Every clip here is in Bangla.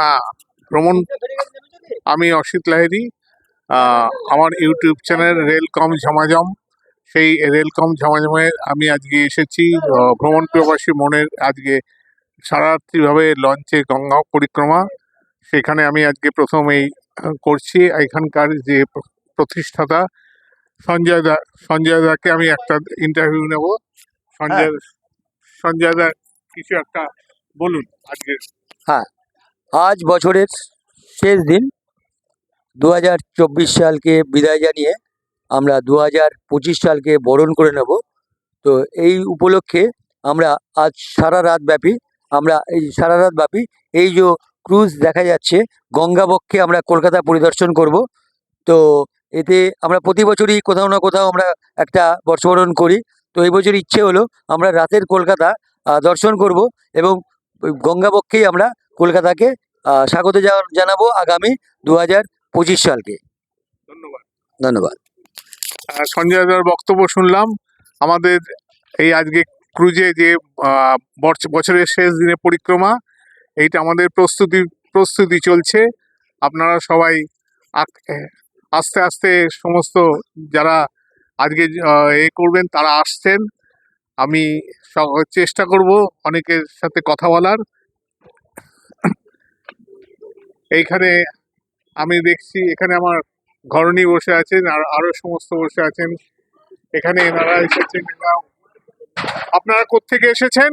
হ্যাঁ ভ্রমণ আমি অসিত লাহিড়ী আমার ইউটিউব চ্যানেল রেলকম ঝমাঝম। সেই রেলকম ঝমাঝমে আমি আজকে এসেছি ভ্রমণ প্রবাসী মনের আজকে সারারাত্রিভাবে লঞ্চে গঙ্গা পরিক্রমা। সেখানে আমি আজকে প্রথম এই করছি। এখানকার যে প্রতিষ্ঠাতা সঞ্জয় দা সঞ্জয় দাকে আমি একটা ইন্টারভিউ নেব। সঞ্জয় সঞ্জয় দা কিছু একটা বলুন আজকে। হ্যাঁ আজ বছরের শেষ দিন দু হাজার চব্বিশ সালকে বিদায় জানিয়ে আমরা দু পঁচিশ সালকে বরণ করে নেব। তো এই উপলক্ষে আমরা আজ সারা রাত ব্যাপী আমরা এই সারা রাত ব্যাপী এই যে ক্রুজ দেখা যাচ্ছে, গঙ্গাবক্ষে আমরা কলকাতা পরিদর্শন করব। তো এতে আমরা প্রতি বছরই কোথাও না কোথাও আমরা একটা বর্ষবরণ করি। তো এই বছর ইচ্ছে হলো আমরা রাতের কলকাতা দর্শন করব এবং গঙ্গাবক্ষেই আমরা কলকাতাকে স্বাগত জানাব আগামী দু হাজার পঁচিশ সালকে। ধন্যবাদ। ধন্যবাদ। সঞ্জয় দার বক্তব্য শুনলাম। আমাদের এই আজকে ক্রুজে যে বছরের শেষ দিনে পরিক্রমা এইটা আমাদের প্রস্তুতি প্রস্তুতি চলছে। আপনারা সবাই আস্তে আস্তে সমস্ত যারা আজকে এ করবেন তারা আসছেন। আমি চেষ্টা করব অনেকের সাথে কথা বলার। এইখানে আমি দেখছি, এখানে আমার ঘরণী বসে আছেন আর আরও সমস্ত বসে আছেন। এখানে এনারা এসেছেন আপনারা কোত্থেকে এসেছেন?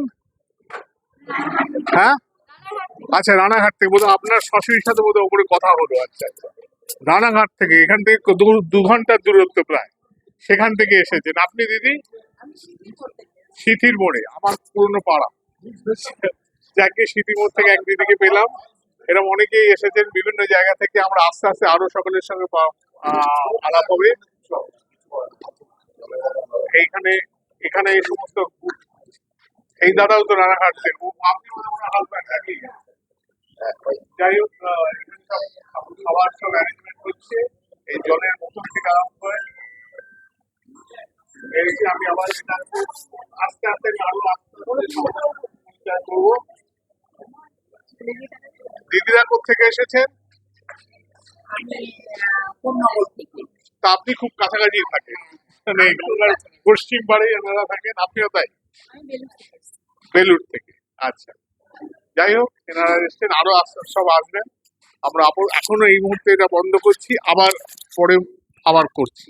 হ্যাঁ? আচ্ছা রানাঘাট থেকে, বোধহয় আপনার শাশুড়ির সাথে বোধহয় ওপরে কথা হলো। আচ্ছা আচ্ছা। রানাঘাট থেকে, এখান থেকে দু ঘণ্টার দূরত্ব প্রায়। সেখান থেকে এসেছেন। আপনি দিদি? সিথির মোড়ে, আমার পুরনো পাড়া। যাকে সিথির মোড় থেকে এক দিদিকে পেলাম। এরকম অনেকেই এসেছেন বিভিন্ন জায়গা থেকে। আমরা আস্তে আস্তে আরও সকলের সঙ্গে আলাপ হবে। এইখানে, এখানে এই সমস্ত এই দাদাও তো রানাঘাট থেকে ও আপনি হাজব্যান্ড নাকি? যাই হোক খাবার সব অ্যারেঞ্জমেন্ট হচ্ছে। এই জলের বোতল থেকে আরম্ভ করে আমি আবার দিদিরা কোথেকে এসেছেন তা আপনি খুব কাছাকাছি থাকেন মানে পশ্চিম পাড়ে এনারা থাকেন, আপনিও তাই? বেলুর থেকে। আচ্ছা। যাই হোক, এনারা এসছেন, আরও সব আসবেন। আমরা এখনও এই মুহূর্তে এটা বন্ধ করছি, আবার পরে আবার করছি।